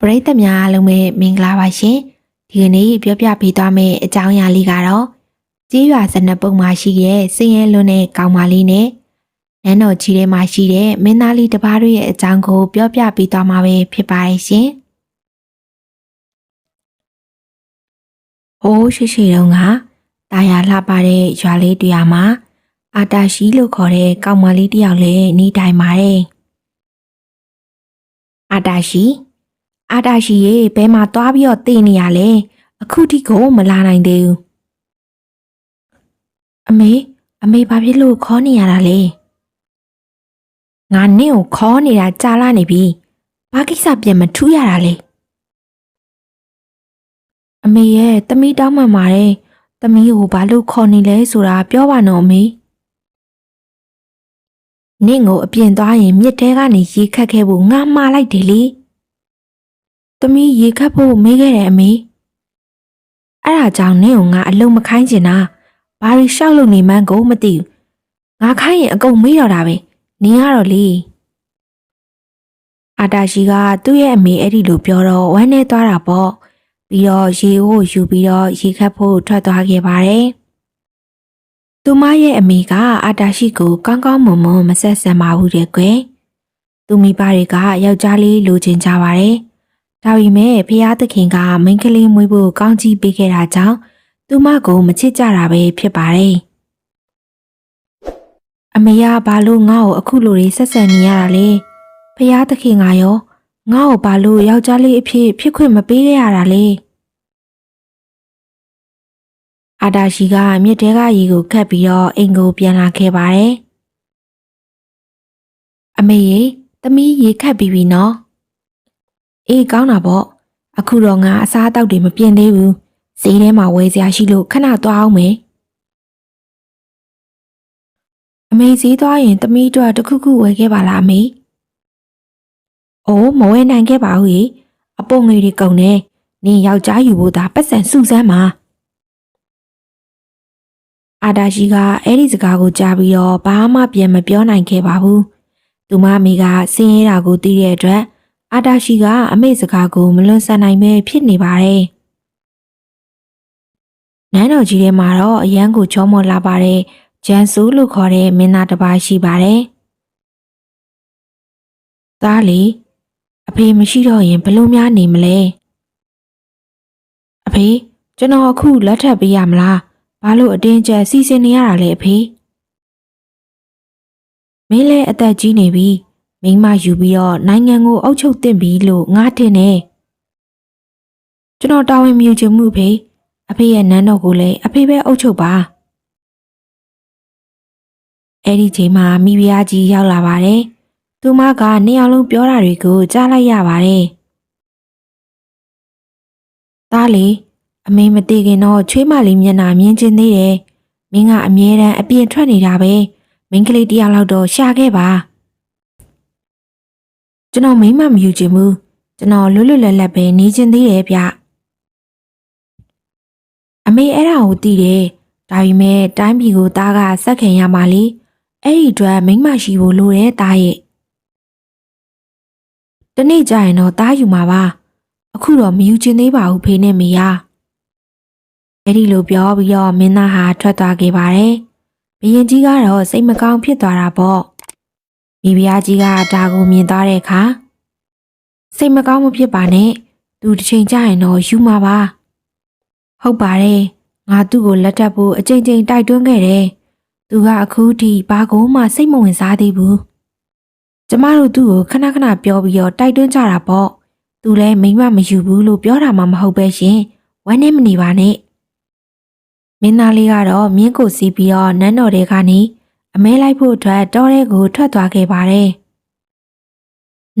ပရိသတ်များအားလုံးပဲမင်္ဂလာပါရှင်ဒီကနေ့ပြောပြပေးသွားမယ့်အကြောင်းအရာလေးကတော့ကြေးရွာစနပုံမှာရှိတဲ့စင်ရဲလွန်းတဲ့ကောင်မလေးနဲ့နန်းတော်ကြီးထဲမှာရှိတဲ့မင်းသားလေးတစ်ပါးတို့ရဲ့အကြောင်းကို ပြောပြပေးသွားမှာပဲဖြစ်ပါရဲ့ရှင်ဟိုးရှိရှိတုန်းကတာယာလှပတဲ့ရွာလေးတရွာမှာအာတာရှိလို့ခေါ်တဲ့ကောင်မလေးတစ်ယောက်လည်းနေထိုင်ပါတယ်အာတာရှိ အာတာရှိရေဘဲမှာသွားပြီးတော့တည်နေရလဲအခုထိကိုမလာနိုင်သေးဘူးအမေအမေဘာဖြစ်လို့ခေါ်နေရတာလဲငါနင့်ကိုခေါ်နေတာကြာလာနေပြီဘာကိစ္စပြန်မထူးရတာလဲအမေရဲ့တမီးတောင်းမှန်ပါတယ်တမီးကိုဘာလို့ခေါ်နေလဲဆိုတာပြောပါတော့အမေနင့်ကိုအပြင်သွားရင်မြစ်ထဲကနေရေခတ်ခဲ့ဖို့ငါမှားလိုက်တယ်လေ။ သမီးရေခတ်ဖို့မေးခဲ့တယ်အမေ။အဲ့ဒါကြောင့်နင့်ကိုငါအလုံးမခိုင်းချင်တာ။ဘာလို့ရှောက်လို့နေမှန်းကိုမသိဘူး။ငါခိုင်းရင်အကုန်မေးတော့တာပဲ။နင်ကတော့လေ။အာတာရှိကသူ့ရဲ့အမေအဲ့ဒီလိုပြောတော့ဝမ်းနေသွားတာပေါ့။ပြီးတော့ရေကိုယူပြီးတော့ရေခတ်ဖို့ထွက်သွားခဲ့ပါတယ်။သူမရဲ့အမေကအာတာရှိကိုကောင်းကောင်းမွန်မွန်မဆက်ဆံပါဘူးတဲ့ကွယ်။သူမိဘတွေကယောက်ျားလေးလိုချင်ကြပါတယ်။ ဒါပေမဲ့ဖျားသခင်ကမိန်းကလေးမွေးဖို့ကောင်းကြီးပေးခဲ့တာကြောင့်သူမကိုမချစ်ကြတာပဲဖြစ်ပါတယ်။အမေကဘာလို့ငါ့ကိုအခုလိုတွေဆက်ဆံနေရတာလဲ။ဖျားသခင်ကရောငါ့ကိုဘာလို့ယောက်ျားလေးအဖြစ်ဖြစ်ခွင့်မပေးခဲ့ရတာလဲ။အာဒါရှိကမြစ်တဲကရေကိုခတ်ပြီးတော့အိမ်ကိုပြန်လာခဲ့ပါတယ်။အမေရေသမီးရေခတ်ပြီးပြီနော်။ အေးကောင်းတာပေါ့အခုတော့ငါအစားအသောက်တွေမပြင်သေးဘူးဈေးထဲမှာဝယ်စရာရှိလို့ခဏသွားအောင်မယ်အမေဈေးသွားရင်တမီးတို့တစ်ခုခုဝယ်ခဲ့ပါလားအမေအိုးမဝယ်နိုင်ခဲ့ပါဘူးရေအပုံငွေတွေကုန်နေနင်ယောက်ျားယူဖို့သာပတ်စံစုစမ်းပါအာဒါရှိကအဲ့ဒီစကားကိုကြားပြီးတော့ဘာမှပြန်မပြောနိုင်ခဲ့ပါဘူးသူမအမေကဆင်းရဲတာကိုသိတဲ့အတွက် အာတာရှိကအမေစကားကိုမလွန်ဆန်နိုင်ပဲဖြစ်နေပါတယ်။နန်းတော်ကြီးထဲမှာတော့အရန်ကိုချောမော်လာပါတယ်။ဂျန်ဆူလို့ခေါ်တဲ့မင်းသားတစ်ပါးရှိပါတယ်။သားလီအဖေမရှိတော့ရင်ဘလို့များနေမလဲ။အဖေကျွန်တော်အခုလက်ထပ်ပေးရမလား။ဘာလို့အတင်းကျပ်စီစဉ်နေရတာလဲအဖေ။မင်းလည်းအသက်ကြီးနေပြီ။ မိန်းမယူပြီးတော့နိုင်ငံကိုအုပ်ချုပ်တင်ပြီလို့ငါထင်တယ်ကျွန်တော်တာဝန်မယူချင်မှုဖေအဖေရဲ့နန်းတော်ကိုလည်းအဖေပဲအုပ်ချုပ်ပါအဲ့ဒီချိန်မှာမိဖုရားကြီးရောက်လာပါတယ်သူမကနေအောင်လုံးပြောတာတွေကိုကြားလိုက်ရပါတယ်သားလေအမေမသိခင်တော့ချွေးမလေးမျက်နှာမြင်ချင်းသေးတယ်မင်းကအမြဲတမ်းအပြင်ထွက်နေတာပဲမင်းကလေးတယောက်လောက်တော့ရှာခဲ့ပါ ကျွန်တော်မိမမယူချင်ဘူးကျွန်တော်လွတ်လွတ်လပ်လပ်ပဲနေချင်သေးတယ်ဗျအမေအဲ့ဒါကိုသိတယ်ဒါပေမဲ့တိုင်းပြည်ကိုသားကစက်ခင်ရမှာလေအဲ့ဒီအတွက်မိမရှိဖို့လိုတယ်သားရဲ့တနေ့ကျရင်တော့သားယူမှာပါအခုတော့မယူချင်သေးပါဘူးဖေနဲ့မေယာအဲ့ဒီလိုပြောပြီးတော့မင်းသားဟာထွက်သွားခဲ့ပါတယ်ဘရင်ကြီးကတော့စိတ်မကောင်းဖြစ်သွားတာပေါ့ မိဖုရားကြီးကဒါကိုမြင်သွားတဲ့အခါစိတ်မကောင်းမဖြစ်ပါနဲ့သူတစ်ချိန်ကြာရင်တော့ယူမှာပါဟုတ်ပါတယ်ငါသူ့ကိုလက်ထပ်ဖို့အချိန်ချင်းတိုက်တွန်းခဲ့တယ်သူကအခုထိဘာကိုမှစိတ်မဝင်စားသေးဘူးကျမတို့သူ့ကိုခဏခဏပြောပြီးတော့တိုက်တွန်းကြတာပေါ့သူလည်းမိမမယူဘူးလို့ပြောတာမှမဟုတ်ပဲရှင်ဝမ်းနေမနေပါနဲ့မင်းသားလေးကတော့မြင်းကိုစီးပြီးတော့နန်းတော်တွေကနေ အမဲလိုက်ဖို့အတွက်တောထဲကိုထွက်သွားခဲ့ပါတယ်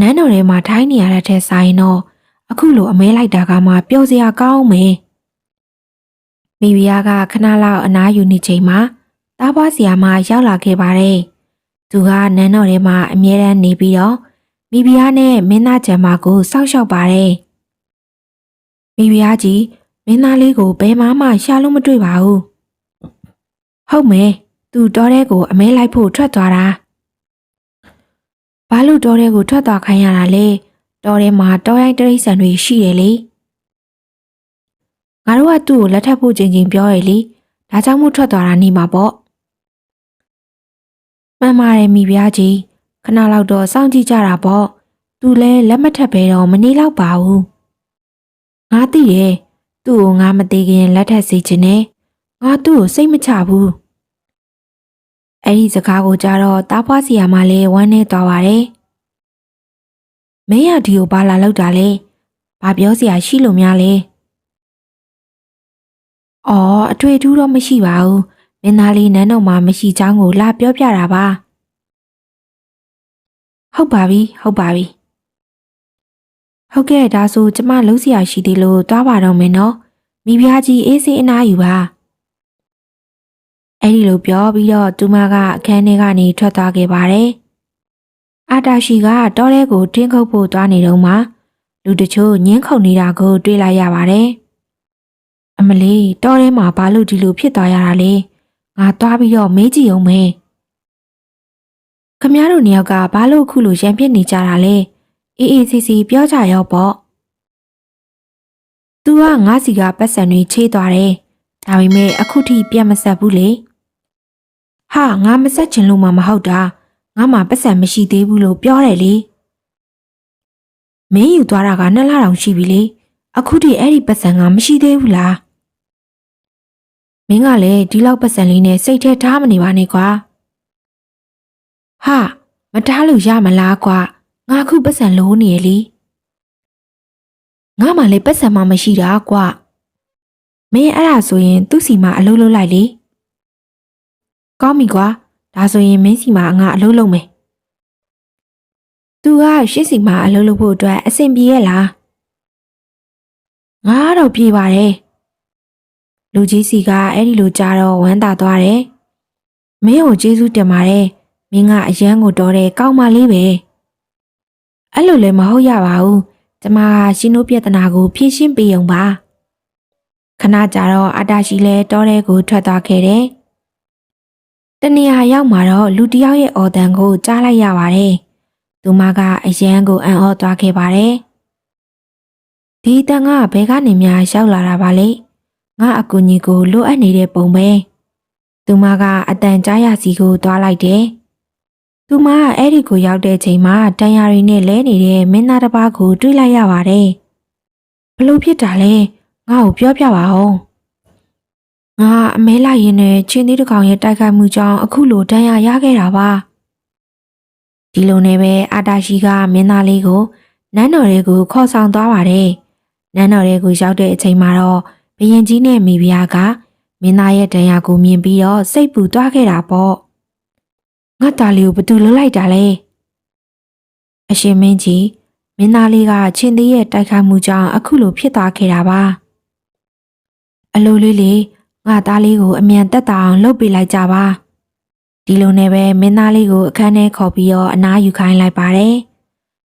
နန်းတော်ထဲမှာထိုင်းနေရတဲ့ထက်ဆိုင်တော့အခုလိုအမဲလိုက်တာကမှပျော်စရာကောင်းမယ်။မိဖုရားကခဏလောက်အနားယူနေချိန်မှာတားပွားစရာမရောက်လာခဲ့ပါတယ်။သူကနန်းတော်ထဲမှာအမြဲတမ်းနေပြီးတော့မိဖုရားနဲ့မင်းသားကျမ်းမာကိုစောင့်ရှောက်ပါတယ်။မိဖုရားကြီးမင်းသားလေးကိုဘယ်မှမှရှာလို့မတွေ့ပါဘူး။ဟုတ်မယ်။ သူတော်တဲ့ကိုအမဲလိုက်ဖို့ထွက်သွားတာ။ဘာလို့တော်တဲ့ကိုထွက်သွားခိုင်းရတာလဲတော်ထဲမှာတော်ရိုင်းတရိတ်ဆန်တွေရှိတယ်လေငါတို့ကသူ့ကိုလက်ထပ်ဖို့ချင်းချင်းပြောရလေဒါကြောင့်မို့ထွက်သွားတာနေမှာပေါ့မှန်ပါတယ်မိဖုရားကြီးခဏလောက်တော့စောင့်ကြည့်ကြတာပေါ့သူလဲလက်မထပ်ပဲတော့မနေတော့ပါဘူးငါသိရဲ့သူ့ကိုငါမသေးခင်လက်ထပ်စေချင်တယ်ငါသူ့ကိုစိတ်မချဘူး အဲ့ဒီစကားကိုကြားတော့တားဖွားစီယာမလည်းဝမ်းနေသွားပါတယ်မင်းရဒီကိုဘာလာလောက်တာလဲဘာပြောစရာရှိလို့များလဲအော်အထွေထူးတော့မရှိပါဘူးမင်းသားလေးနန်းတော်မှာမရှိချောင်းကိုလာပြောပြတာပါဟုတ်ပါပြီဟုတ်ပါပြီဟုတ်ကဲ့ဒါဆိုကျမလုံးစရာရှိသေးလို့သွားပါတော့မယ်နော်မိဖုရားကြီးအေးစေးအနားယူပါ အဲ့ဒီလိုပြောပြီးတော့သူမကအခန်းထဲကနေထွက်သွားခဲ့ပါတယ်အာတာရှိကတောထဲကိုတင်းခုတ်ဖို့သွားနေတော့မှလူတချို့ညင်းခုန်နေတာကိုတွေ့လိုက်ရပါတယ်အမလီတောထဲမှာဘာလို့ဒီလိုဖြစ်သွားရတာလဲငါသွားပြီးတော့မေးကြည့်အောင်မယ်ခမည်းတော်နှစ်ယောက်ကဘာလို့အခုလိုရံပြစ်နေကြတာလဲအေးအေးစီစီပြောကြရောပေါ့။ "तू ကငါးစီကပတ်စံတွေချေးသွားတယ်။ဒါပေမဲ့အခုထိပြန်မဆက်ဘူးလေ။ ဟာငါမဆက်ချင်လို့မှမဟုတ်တာ။ငါမှပတ်စံမရှိသေးဘူးလို့ပြောတယ်လေ။မင်းယူသွားတာကနှစ်လတောင်ရှိပြီလေ။အခုထိအဲ့ဒီပတ်စံကမရှိသေးဘူးလား။မင်းကလည်းဒီလောက်ပတ်စံလေးနဲ့စိတ်ထဲထားမနေပါနဲ့ကွာ။ဟာမထားလို့ရမလားကွာ။ငါခုပတ်စံလိုးနေရလေ။ငါမှလည်းပတ်စံမှမရှိတာကွာ။မင်းအဲ့ဒါဆိုရင်သူ့စီမှာအလုပ်လုပ်လိုက်လေ။ ကောင်းပြီကွာ။ဒါဆိုရင်မင်းစီမှာငါအလုပ်လုပ်မယ်။ तू ကရှစ်စီမှာအလုပ်လုပ်ဖို့အတွက်အဆင်ပြေရဲ့လား။ငါကတော့ပြေပါတယ်။လူကြီးစီကအဲ့ဒီလိုကြားတော့ဝမ်းသာသွားတယ်။မင်းကိုကျေးဇူးတင်ပါတယ်။မင်းကအရန်ကိုတော်တဲ့ကောင်းမလေးပဲ။အဲ့လိုလည်းမဟုတ်ရပါဘူးကျမကရှင်တို့ပြဿနာကိုဖြေရှင်းပေးုံပါခဏကြာတော့အတာရှိလဲတောထဲကိုထွက်သွားခဲ့တယ် တနေရာရောက်မှာတော့လူတယောက်ရဲ့အော်တန်ကိုကြားလိုက်ရပါတယ်သူမကအရန်ကိုအံ့ဩသွားခဲ့ပါတယ်ဒီတန်ကဘယ်ကနေများရောက်လာတာပါလဲငါအကူကြီးကိုလိုအပ်နေတဲ့ပုံပဲသူမကအတန်ကြားရစီကိုသွားလိုက်တယ်သူမကအဲ့ဒီကိုရောက်တဲ့ချိန်မှာတန်ရာတွေနဲ့လဲနေတဲ့မင်းသားတစ်ပါးကိုတွေ့လိုက်ရပါတယ်။ဘလို့ဖြစ်တာလဲငါ့ကိုပြောပြပါဦး။ ငါအမဲလိုက်ရင်နဲ့ချင်းသေးတစ်ကောင်ရဲ့တိုက်ခိုက်မှုကြောင့်အခုလိုတန်ရာရခဲ့တာပါ။ဒီလိုနဲ့ပဲအာတာရှိကမင်းသားလေးကိုနန်းတော်လေးကိုခေါ်ဆောင်သွားပါတယ်။နန်းတော်လေးကိုရောက်တဲ့အချိန်မှာတော့ဘရင်ကြီးနဲ့မိဖုရားကမင်းသားရဲ့တန်ရာကိုမြင်ပြီးတော့စိတ်ပူသွားခဲ့တာပေါ့။ငါသားလေးကိုဘသူလွတ်လိုက်တာလဲအရှင်မင်းကြီးမင်းသားလေးကချင်းသေးရဲ့တိုက်ခိုက်မှုကြောင့်အခုလိုဖြစ်သွားခဲ့တာပါအလိုလေးလေး ငါသားလေးကိုအမြန်တက်တာအောင်လုပ်ပေးလိုက်ကြပါဒီလိုနဲ့ပဲမင်းသားလေးကိုအခန်းထဲခေါ်ပြီးတော့အနားယူခိုင်းလိုက်ပါတယ်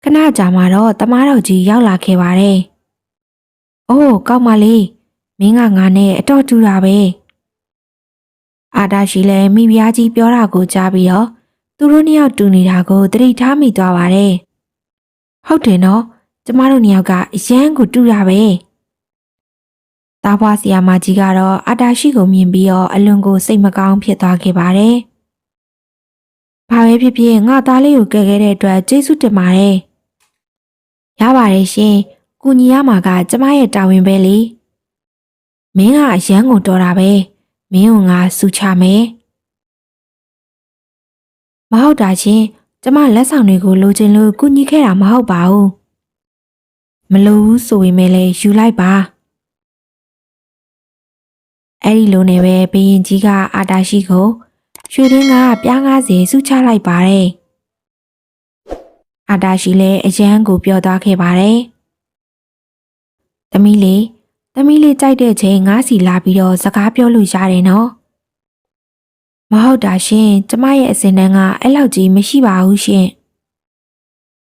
ခဏကြာမှတော့တမားတော်ကြီးရောက်လာခဲ့ပါတယ်အိုးကောက်မလေးမင်းကငါနဲ့အတော်တူတာပဲအာတာရှိလည်းမိဖုရားကြီးပြောတာကိုကြားပြီးတော့သူတို့နှစ်ယောက်တူနေတာကိုသတိထားမိသွားပါတယ်။ဟုတ်တယ်နော်ကျမတို့နှစ်ယောက်ကအရန်ကိုတူတာပဲ။ တားဖွားဆီယာမကြီးကတော့အာတာရှိကိုမြင်ပြီးတော့အလွန်ကိုစိတ်မကောင်းဖြစ်သွားခဲ့ပါတယ်။ဘာပဲဖြစ်ဖြစ်ငါသားလေးကိုကယ်ခဲ့တဲ့အတွက်ကျေးဇူးတင်ပါတယ်။ရပါတယ်ရှင်။ကူညီရမှာကကျမရဲ့တာဝန်ပဲလေ။မင်းကအရန်ကိုတော်တာပဲ။မင်းကငါစူချမယ်မဟုတ်တာချင်းကျမလက်ဆောင်တွေကိုလိုချင်လို့ကူညီခဲ့တာမဟုတ်ပါဘူးမလိုဘူးဆိုရင်လည်းယူလိုက်ပါ အဲ့ဒီလိုနဲ့ပဲဘရင်ကြီးကအာတာရှိကိုရွှေရင်းကပြား90စုချလိုက်ပါတယ်အာတာရှိလည်းအရန်ကိုပြောသွားခဲ့ပါတယ်သမီးလေးသမီးလေးကြိုက်တဲ့ချိန်ငါးစီလာပြီးတော့စကားပြောလို့ရတယ်နော်မဟုတ်တာရှင်ကျမရဲ့အစင်တန်းကအဲ့လောက်ကြီးမရှိပါဘူးရှင်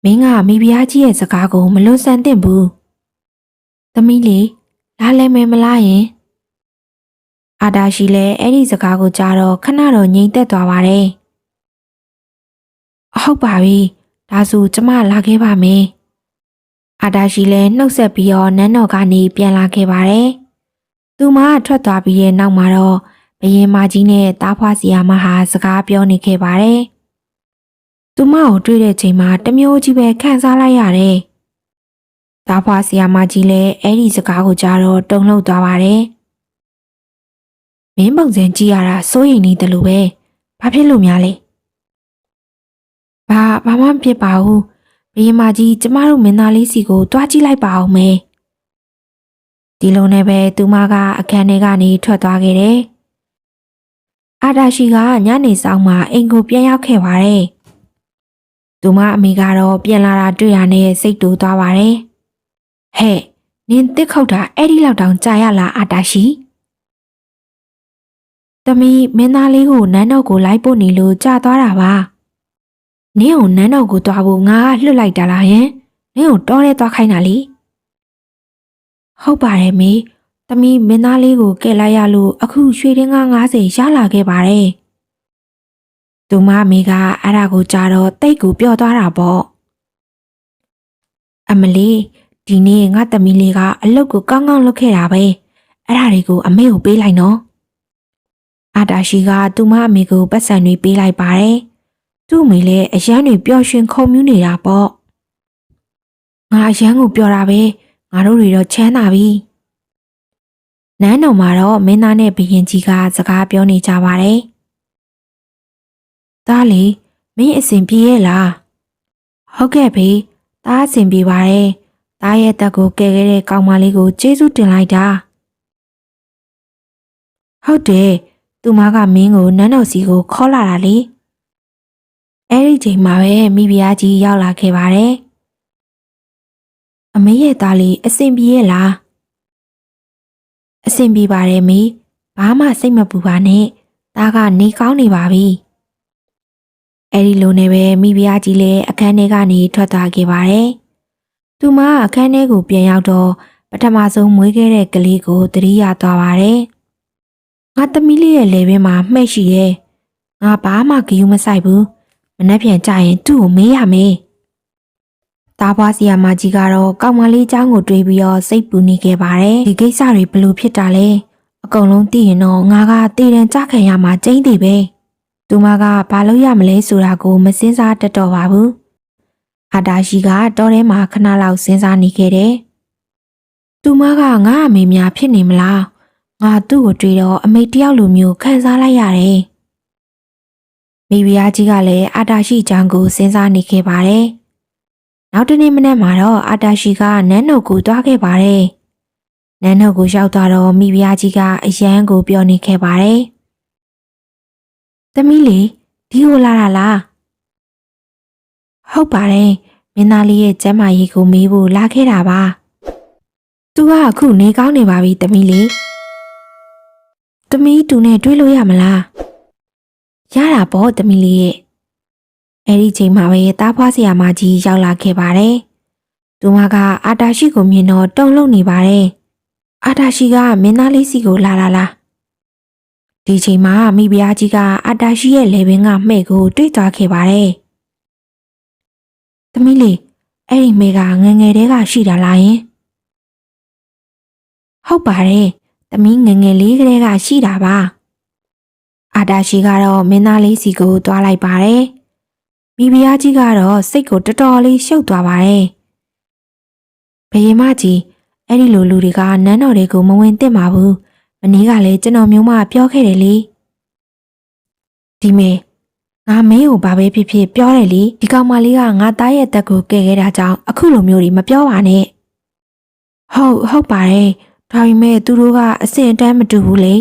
မင်းကမိဖုရားကြီးရဲ့စကားကိုမလွန်ဆန်သင့်ဘူးသမီးလေးလာလဲမယ်မလားယင် အာတာရှိလဲအဲ့ဒီစကားကိုကြားတော့ခဏတော့ငြိမ်သက်သွားပါတယ်ဟုတ်ပါပြီဒါဆိုကျမလာခဲ့ပါမယ်အာတာရှိလည်းနှုတ်ဆက်ပြီးတော့နန်းတော်ကနေပြန်လာခဲ့ပါတယ်။သူမထွက်သွားပြီးတဲ့နောက်မှာတော့ဘရင်မကြီးနဲ့တားဖွားစီယာမဟာစကားပြောနေခဲ့ပါတယ်။သူမကိုတွေ့တဲ့ချိန်မှာတမျိုးကြီးပဲခံစားလိုက်ရတယ်။တားဖွားစီယာမကြီးလည်းအဲ့ဒီစကားကိုကြားတော့တုန်လှုပ်သွားပါတယ်။ မင်းပုံစံကြည့်ရတာစိုးရိမ်နေတယ်လို့ပဲ။ဘာဖြစ်လို့များလဲ။ဘာဘာမှမဖြစ်ပါဘူး။ဘရင်မကြီးကျမတို့မင်းသားလေးစီကိုတွားကြည့်လိုက်ပါအောင်မယ်။ဒီလိုနဲ့ပဲသူမကအခန်းထဲကနေထွက်သွားခဲ့တယ်။အာဒါရှိကညနေဆောင်မှအိမ်ကိုပြန်ရောက်ခဲ့ပါတယ်။သူမအမေကတော့ပြန်လာတာတွေ့ရနဲ့စိတ်တူသွားပါတယ်။ဟဲ့နင်တစ်ခုတ်တာအဲ့ဒီလောက်တောင်ကြာရလားအာတာရှိ။ တမီမင်းသားလေးကိုနန်းတော်ကိုလိုက်ပို့နေလို့ကြာသွားတာပါ။နင်းကိုနန်းတော်ကိုသွားဖို့ငါကလွတ်လိုက်တာလားယင်။နင်းကိုတောထဲသွားခိုင်းတာလေ။ဟုတ်ပါတယ်မေ။တမီမင်းသားလေးကိုကဲလိုက်ရလို့အခုရွှေတင်းကား90ရလာခဲ့ပါတယ်။သူမမေကအဲ့ဒါကိုကြားတော့တိတ်ကိုပြောသွားတာပေါ့။အမလီဒီနေ့ငါသမီးလေးကအလုတ်ကိုကောင်းကောင်းလုပ်ခဲ့တာပဲ။အဲ့ဒါတွေကိုအမေကိုပေးလိုက်နော်။ အာတာရှိကသူမအမေကိုပတ်စံတွေပေးလိုက်ပါတယ်။သူ့အမေလည်းအရန်တွေပျော်ရွှင်ခုန်မြူးနေတာပေါ့။ငါအရန်ကိုပြောတာပဲ။ငါတို့တွေတော့ချမ်းသာပြီ။နန်းတော်မှာတော့မင်းသားနဲ့ဘရင်ကြီးကစကားပြောနေကြပါတယ်။သားလေမင်းအစဉ်ပြေရဲ့လား။ဟုတ်ကဲ့ဖေ။သားအစဉ်ပြေပါတယ်။သားရဲ့တက်ကိုကယ်ခဲ့တဲ့ကောင်မလေးကိုကျေးဇူးတင်လိုက်တာ။ဟုတ်တယ်။ သူမကမင်းကိုနန်းတော်စီကိုခေါ်လာတာလေ။အဲ့ဒီချိန်မှာပဲမိဖုရားကြီးရောက်လာခဲ့ပါတယ်။အမေရဲ့သားလေးအစဉ်ပြေရဲ့လား။အစဉ်ပြေပါတယ်မေ။ဘာမှစိတ်မပူပါနဲ့။သားကနေကောင်းနေပါပြီ။အဲ့ဒီလိုနဲ့ပဲမိဖုရားကြီးလည်းအခန်းထဲကနေထွက်သွားခဲ့ပါတယ်။သူမအခန်းထဲကိုပြန်ရောက်တော့ပထမဆုံးမွေးခဲ့တဲ့ကလေးကိုသတိရသွားပါတယ်။ ငါသမီးလေးရဲ့လေဘင်းမှာမှဲ့ရှိရဲ့။ငါဘာမှဂယုမဆိုင်ဘူး။မနှက်ပြန်ကြရင်သူ့ကိုမေးရမယ်။တားပွားစီယာမကြီးကတော့ကောင်းမလေးเจ้าကိုတွေးပြီးတော့စိတ်ပူနေခဲ့ပါတယ်။ဒီကိစ္စတွေဘလို့ဖြစ်တာလဲ။အကုန်လုံးသိရင်တော့ငါကတည်တံကြခံရမှာကျင်းသေးပဲ။သူမကဘာလို့ရမလဲဆိုတာကိုမစင်စားတတ်တော့ပါဘူး။အာတာရှိကတောထဲမှာခဏလောက်စဉ်းစားနေခဲ့တယ်။သူမကငါအမေများဖြစ်နေမလား။ ငါသူ့ကိုတွေ့တော့အမေတယောက်လိုမျိုးခံစားလိုက်ရတယ်။မိဖုရားကြီးကလည်းအာတာရှိချောင်းကိုစဉ်းစားနေခဲ့ပါတယ်။နောက်တနေ့မနက်မှာတော့အာတာရှိကနန်းတော်ကိုသွားခဲ့ပါတယ်။နန်းတော်ကိုရောက်သွားတော့မိဖုရားကြီးကအရန်ကိုပြောနေခဲ့ပါတယ်။သမီးလေးဒီကိုလာတာလား။ဟုတ်ပါတယ်မင်းသားလေးရဲ့ကျမ်းမာရေးကိုမေးဖို့လာခဲ့တာပါ။ "तू ကအခုနေကောင်းနေပါပြီသမီးလေး။ သမီးတူနဲ့တွေ့လို့ရမလား။ရတာပေါ့သမီးလေးရဲ့။အဲ့ဒီချိန်မှာပဲတားဖွားဆရာမကြီးရောက်လာခဲ့ပါတယ်။သူမကအာတာရှိကိုမြင်တော့တုန်လှုပ်နေပါတယ်။အာတာရှိကမင်းသားလေးစီကိုလာလာလား။ဒီချိန်မှာမိဖုရားကြီးကအာတာရှိရဲ့လေဘင်းကမှဲ့ကိုတွေ့သွားခဲ့ပါတယ်။သမီးလေးအဲ့ဒီမေကငယ်ငယ်တည်းကရှိတာလားယင်ဟုတ်ပါတယ် သမီးငယ်ငယ်လေးကလေးကရှိတာပါအာတာရှိကတော့မင်းသားလေးစီကိုသွားလိုက်ပါတယ်မိဖုရားကြီးကတော့စိတ်ကိုတော်တော်လေးရှုပ်သွားပါတယ်ဘယင်မကြီးအဲ့ဒီလိုလူတွေကနန်းတော်တွေကိုမဝင်သင့်ပါဘူးမနေ့ကလည်းကျွန်တော်မျိုးမပြောခဲ့တယ်လေဒီမေငါမင်းကိုဘာပဲဖြစ်ဖြစ်ပြောတယ်လေဒီကောင်မလေးကငါသားရဲ့တက်ကိုကယ်ခဲ့တာကြောင့်အခုလိုမျိုးတွေမပြောပါနဲ့ဟုတ်ဟုတ်ပါတယ် ဒါပေမဲ့သူတို့ကအစင်အတန်းမတူဘူးလေ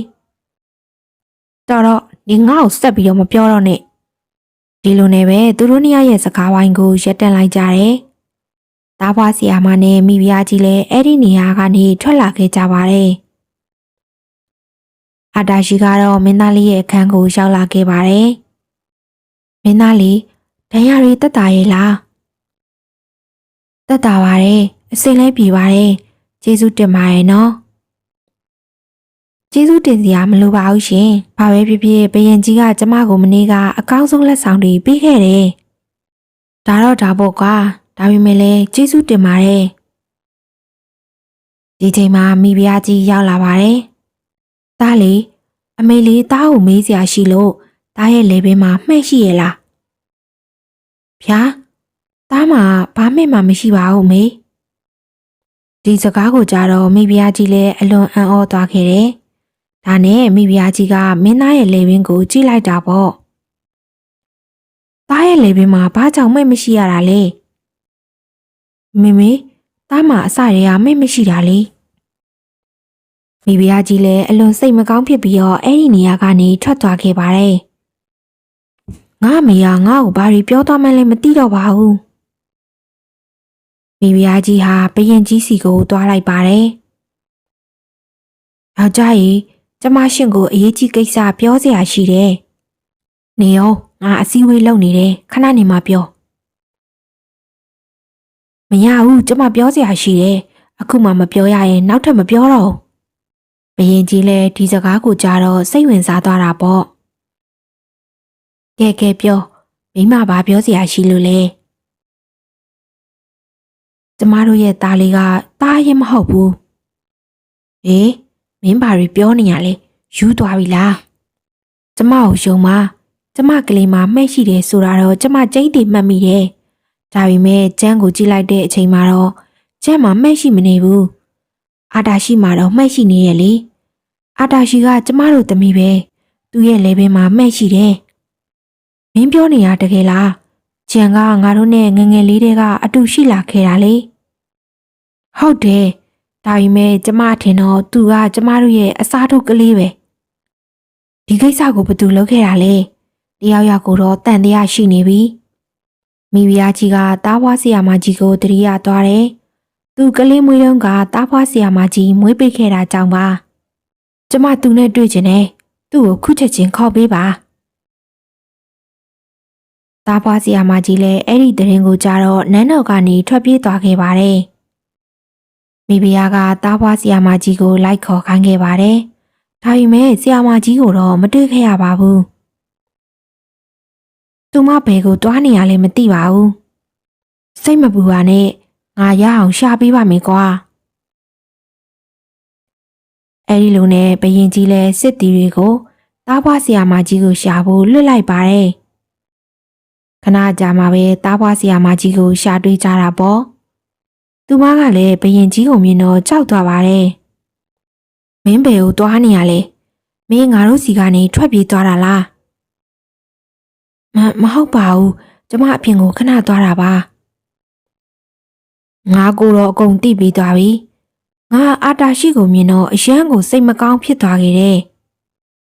တော်တော့ဒီငါ့ကိုစက်ပြီးတော့မပြောတော့နဲ့ဒီလိုနဲ့ပဲသူတို့နှစ်ယောက်ရဲ့စကားဝိုင်းကိုရက်တက်လိုက်ကြတယ်သားဖွားဆီယာမနဲ့မိဖုရားကြီးလည်းအဲ့ဒီနေရာကနေထွက်လာခဲ့ကြပါတယ်အာတာရှိကတော့မင်းသားလေးရဲ့အခန်းကိုရောက်လာခဲ့ပါတယ်မင်းသားလေးဒဏ်ရာတွေတက်တာရဲ့လားတက်တာပါတယ်အစင်လဲပြေပါတယ် ကျေးဇူးတင်ပါတယ်နော်ကျေးဇူးတင်စရာမလိုပါဘူးရှင်ဘာပဲဖြစ်ဖြစ်ဘယင်ကြီးကကျမကိုမနေ့ကအကောင်းဆုံးလက်ဆောင်တွေပေးခဲ့တယ်ဒါတော့ဒါပေါ့ကွာဒါပေမဲ့လည်းကျေးဇူးတင်ပါတယ်ဒီချိန်မှာမိဖုရားကြီးရောက်လာပါတယ်။တားလေအမေလေးတားကိုမေးစရာရှိလို့တားရဲ့လေဘင်းမှာမှဲ့ရှိရဲ့လား။ဗျာတားမှာဘာမှမှမရှိပါဘူးမေ။ ဒီစကားကိုကြားတော့မိဖုရားကြီးလည်းအလွန်အံ့ဩသွားခဲ့တယ်။ဒါနဲ့မိဖုရားကြီးကမင်းသားရဲ့လေဘင်းကိုကြည့်လိုက်တာပေါ့။တားရဲ့လေဘင်းမှာဘာကြောင့်မှဲ့မရှိရတာလဲ။မေမေတားမှာအစတွေကမှဲ့မရှိတာလေ။မိဖုရားကြီးလည်းအလွန်စိတ်မကောင်းဖြစ်ပြီးတော့အဲ့ဒီနေရာကနေထွက်သွားခဲ့ပါတယ်။ငါအမေကငါ့ကိုဘာတွေပြောသွားမှန်းလည်းမသိတော့ပါဘူး။ မိဖုရားကြီးဟာဘရင်ကြီးစီကိုသွားလိုက်ပါတယ်။ယောက်ျားကြီးကျမရှင်ကိုအရေးကြီးကိစ္စပြောစရာရှိတယ်။နေရောငါအစည်းအဝေးလုပ်နေတယ်ခဏနေမှပြော။မရဘူးကျမပြောစရာရှိတယ်။အခုမှမပြောရရင်နောက်ထပ်မပြောတော့ဘူး။ဘရင်ကြီးလည်းဒီစကားကိုကြားတော့စိတ်ဝင်စားသွားတာပေါ့။ကဲကဲပြောမိမဘာပြောစရာရှိလို့လဲ။ ကျမတို့ရဲ့သားလေးကသားရင်မဟုတ်ဘူး။အေးမင်းဘာတွေပြောနေရလဲယူသွားပြီလား။ကျမကိုယုံပါကျမကလေးမမှဲ့ရှိတယ်ဆိုတာတော့ကျမကြိတ်တိမှတ်မိတယ်။ဒါပေမဲ့ကျန်းကိုကြည့်လိုက်တဲ့အချိန်မှာတော့ကျန်းမှာမှဲ့ရှိမနေဘူး။အာတာရှိမှာတော့မှဲ့ရှိနေရဲ့လေ။အာတာရှိကကျမတို့သမီးပဲ။သူ့ရဲ့လေဘင်းမှာမှဲ့ရှိတယ်။မင်းပြောနေရတကယ်လား။ ကျန်ကငါတို့နဲ့ငယ်ငယ်လေးတွေကအတူရှိလာခဲ့တာလေ။ဟုတ်တယ်။ဒါပေမဲ့ကျမထင်တော့သူကကျမတို့ရဲ့အစားထုတ်ကလေးပဲ။ဒီကိစ္စကိုဘယ်သူလုပ်ခဲ့တာလဲ။တယောက်ယောက်ကိုတော့တန်တရားရှိနေပြီ။မိဖုရားကြီးကတားဖွားဆရာမကြီးကိုတရိယာသွားတယ်။သူကလေးမွေးတုန်းကတားဖွားဆရာမကြီးမွေးပေးခဲ့တာကြောင့်ပါ။ကျမသူနဲ့တွေ့ချင်တယ်။သူ့ကိုခုချက်ချင်းခေါ်ပေးပါ။ တားဖွားဆရာမကြီးလည်းအဲ့ဒီတရင်ကိုကြားတော့နန်းတော်ကနေထွက်ပြေးသွားခဲ့ပါတယ်။မိဖုရားကတားဖွားဆရာမကြီးကိုလိုက်ခေါ်ခိုင်းခဲ့ပါတယ်။ဒါပေမဲ့ဆရာမကြီးကိုတော့မတွေ့ခဲ့ရပါဘူး။သူမဘယ်ကိုတွားနေရလဲမသိပါဘူး။စိတ်မပူပါနဲ့ငါရအောင်ရှာပေးပါမယ်ကွာ။အဲဒီလိုနဲ့ဘရင်ကြီးလဲစစ်တီတွေကိုတားဖွားဆရာမကြီးကိုရှာဖို့လွတ်လိုက်ပါတယ်။ ခဏကြာမှပဲတားဖွားဆရာမကြီးကိုရှာတွေ့ကြတာပေါ့။သူမကလည်းဘရင်ကြီးကိုမြင်တော့ကြောက်သွားပါတယ်။မင်းဘယ်ကိုတွားနေရလဲ။မင်းငါတို့စီကနေထွက်ပြေးသွားတာလား။မမဟုတ်ပါဘူး။ကျမအပြင်ကိုခဏသွားတာပါ။ငါကိုတော့အကုန်သိပြီးသွားပြီ။ငါအာတာရှိကိုမြင်တော့အရန်ကိုစိတ်မကောင်းဖြစ်သွားခဲ့တယ်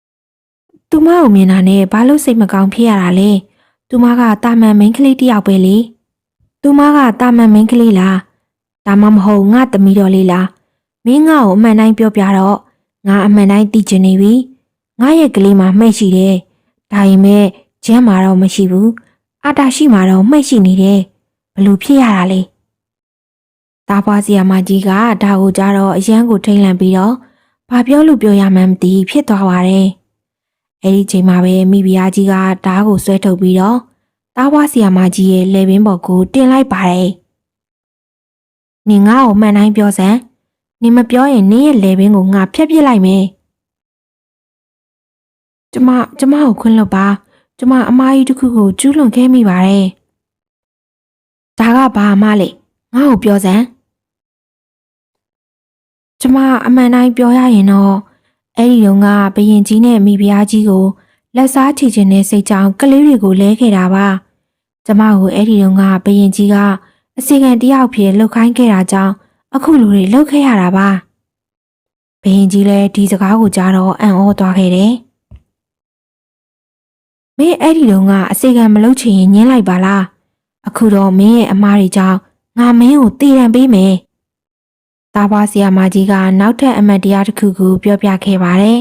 ။သူမကိုမြင်တာနဲ့ဘာလို့စိတ်မကောင်းဖြစ်ရတာလဲ။ သူမကတာမန်မိန်းကလေးတစ်ယောက်ပဲလေ။သူမကတာမန်မိန်းကလေးလား။ဒါမှမဟုတ်ငါသမီးတော်လေးလား။မင်းငါ့ကိုအမှန်တိုင်းပြောပြတော့ငါအမှန်တိုင်းသိချင်နေပြီ။ငါရဲ့ကလေးမှမှဲ့ရှိတယ်။ဒါပေမဲ့ကျမ်းမာတော့မရှိဘူးအာတာရှိမှာတော့မှိတ်ရှိနေတယ်ဘလို့ဖြစ်ရတာလဲတားပွားစီယာမကြီးကဒါကိုကြားတော့အရန်ကိုထိန်လန့်ပြီးတော့ဘာပြောလို့ပြောရမှန်းမသိဖြစ်သွားပါတယ် အဲ့ဒီချိန်မှာပဲမိဖုရားကြီးကဓားကိုဆွဲထုတ်ပြီးတော့တားပွားစီယာမကြီးရဲ့လေပင်ပေါ်ကိုတင်လိုက်ပါတယ်နင်ငါ့ကိုမှန်တိုင်းပြောစမ်းနင်မပြောရင်နင်ရဲ့လေပင်ကိုငါဖျက်ပစ်လိုက်မယ်ကျမကျမကိုခွင့်လွတ်ပါကျမအမားကြီးတစ်ခုကိုကျူးလွန်ခဲ့မိပါတယ်။ဒါကဘာမှလဲငါ့ကိုပြောစမ်း။ကျမအမှန်တိုင်းပြောရရင်တော့ အဲ့ဒီတုန်းကဘရင်ကြီးနဲ့မိဖုရားကြီးကိုလက်စားချီခြင်းနဲ့စိတ်ကြောင့်ကလေးတွေကိုလဲခဲ့တာပါ။ကျမကိုအဲ့ဒီတုန်းကဘရင်ကြီးကအစီကံတယောက်ဖြစ်လှုပ်ခိုင်းခဲ့တာကြောင့်အခုလူတွေလှုပ်ခဲ့ရတာပါ။ဘရင်ကြီးလည်းဒီစကားကိုကြားတော့အံ့ဩသွားခဲ့တယ်။မင်းအဲ့ဒီတုန်းကအစေခံမလုပ်ချင်ရင်ညင်းလိုက်ပါလားအခုတော့မင်းရဲ့အမားတွေကြောင့်ငါမင်းကိုတည်ရန်ပေးမယ် တားပွားဆရာမကြီးကနောက်ထပ်အမတ်တရားတစ်ခုကိုပြောပြခဲ့ပါတယ်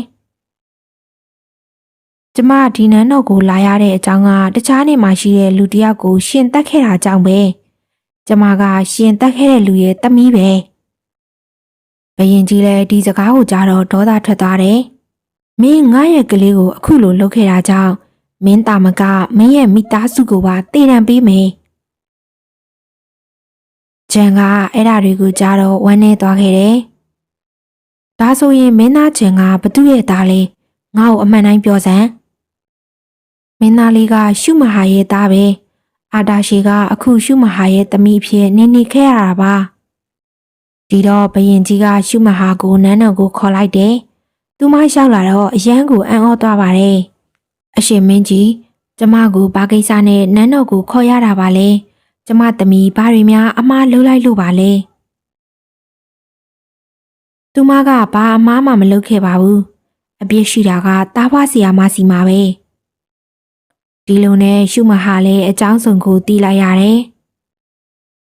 ကျမဒီနန်းတော်ကိုလာရတဲ့အကြောင်းကတခြားနေမှာရှိတဲ့လူတစ်ယောက်ကိုရှင်တက်ခဲ့တာကြောင့်ပဲကျမကရှင်တက်ခဲ့တဲ့လူရဲ့တမီးပဲဘယင်ကြီးလည်းဒီစကားကိုကြားတော့ဒေါသထွက်သွားတယ်မင်းငါရဲ့ကလေးကိုအခုလိုလုပ်ခဲ့တာကြောင့်မင်းတာမကမင်းရဲ့မိသားစုကိုပါတည်တံပေးမယ်။ ဂျန်ကအဲ့ဒါတွေကိုကြားတော့ဝမ်းနေသွားခဲ့တယ်ဒါဆိုရင်မင်းသားချင်ကဘသူ့ရဲ့သားလဲငါ့ကိုအမှန်တိုင်းပြောစမ်းမင်းသားလေးကရှုမဟာရဲ့သားပဲအာတာရှိကအခုရှုမဟာရဲ့သမီးအဖြစ်နေနေခဲ့ရတာပါဒီတော့ဘယင်ကြီးကရှုမဟာကိုနန်းတော်ကိုခေါ်လိုက်တယ်သူမလျှောက်လာတော့အရန်ကိုအံ့ဩသွားပါတယ်အရှင်မင်းကြီးကျမကိုဘာကိစ္စနဲ့နန်းတော်ကိုခေါ်ရတာပါလဲ ကျမသမီးဘာတွေများအမားလှုပ်လိုက်လို့ပါလဲသူမကဘာအမားမှမလုပ်ခဲ့ပါဘူးအပြစ်ရှိတာကတားဖွားစီယာမစီမှာပဲဒီလိုနဲ့ရှုမဟာလည်းအကြောင်းစုံကိုတီးလိုက်ရတယ်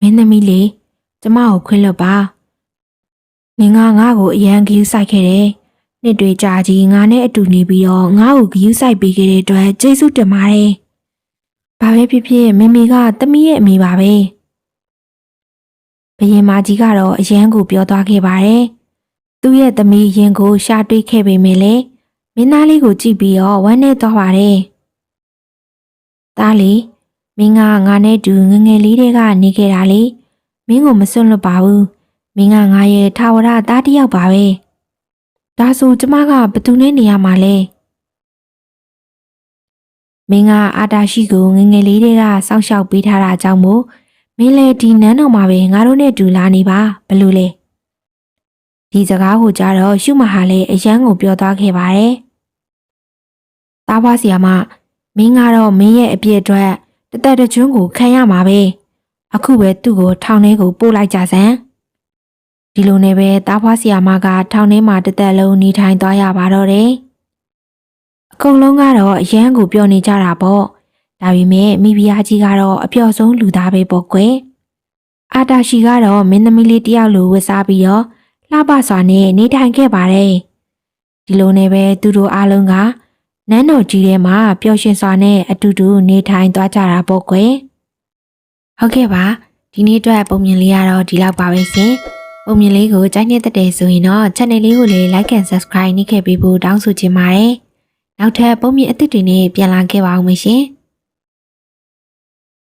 မင်းသမီးလေးကျမကိုခွင့်လွတ်ပါနင်ကငါ့ကိုအရန်ဂယူးဆိုင်ခဲ့တယ်နှစ်တွေကြာကြီးငါနဲ့အတူနေပြီးတော့ငါ့ကိုဂယူးဆိုင်ပေးခဲ့တဲ့အတွက်ကျေးဇူးတင်ပါတယ် ဘာပဲဖြစ်ဖြစ်မမေကတမီးရဲ့အမေပါပဲဘယင်မကြီးကတော့အရန်ကိုပြောသွားခဲ့ပါတယ်သူ့ရဲ့သမီးရင်ကိုရှာတွေ့ခဲ့ပေမဲ့လည်းမင်းသားလေးကိုကြည့်ပြီးတော့ဝမ်းနဲ့သွားပါတယ်။သားလေးမင်းကငါနဲ့တူငယ်ငယ်လေးတွေကနေခဲ့တာလေမင်းကိုမစွန့်လွတ်ပါဘူး။မင်းကငါရဲ့ထာဝရသားတစ်ယောက်ပါပဲ။ဒါဆိုကျမကဘယ်သူနဲ့နေရမှာလဲ။ မင်းကအာတာရှိကိုငယ်ငယ်လေးတွေကစောင့်ရှောက်ပေးထားတာကြောင့်မို့မင်းလည်းဒီနန်းတော်မှာပဲငါတို့နဲ့တူလာနေပါဘလို့လဲ။ဒီစကားကိုကြားတော့ရှုမဟာလည်းအယမ်းကိုပြောသွားခဲ့ပါတယ်။တားပွားစီယာမမင်းကတော့မင်းရဲ့အပြစ်အတွက်တသက်တကျွန်းကိုခံရမှာပဲ။အခုပဲသူ့ကိုထောင်ထဲကိုပို့လိုက်ကြစမ်း။ဒီလိုနဲ့ပဲတားဖွားစီယာမကထောင်ထဲမှာတစ်သက်လုံးနေထိုင်သွားရပါတော့တယ်။ အကုန်လုံးကတော့အယမ်းကိုပြောနေကြတာပေါ့။ဒါပေမဲ့မိဖုရားကြီးကတော့အပျော်ဆုံးလူသားပဲပေါ့ကွယ်။အာတာရှိကတော့မင်းသမီးလေးတစ်ယောက်လိုဝတ်စားပြီးတော့လှပစွာနဲ့နေထိုင်ခဲ့ပါတယ်။ဒီလိုနဲ့ပဲသူတို့အားလုံးကနန်းတော်ကြီးထဲမှာပျော်ရွှင်စွာနဲ့အတူတူနေထိုင်သွားကြတာပေါ့ကွယ်။ဟုတ်ကဲ့ပါဒီနေ့အတွက်ပုံမြင်လေးကတော့ဒီလောက်ပါပဲရှင်။ပုံမြင်လေးကိုကြိုက်နေတဲ့တဲ့ဆိုရင်တော့ channel လေးကိုလည်း like and subscribe နှိပ်ခဲ့ပေးဖို့တောင်းဆိုချင်ပါတယ်။ နောက်ထပ်ပုံမြင်အသစ်တွေနဲ့ပြန်လာခဲ့ပါအောင်မရှင်။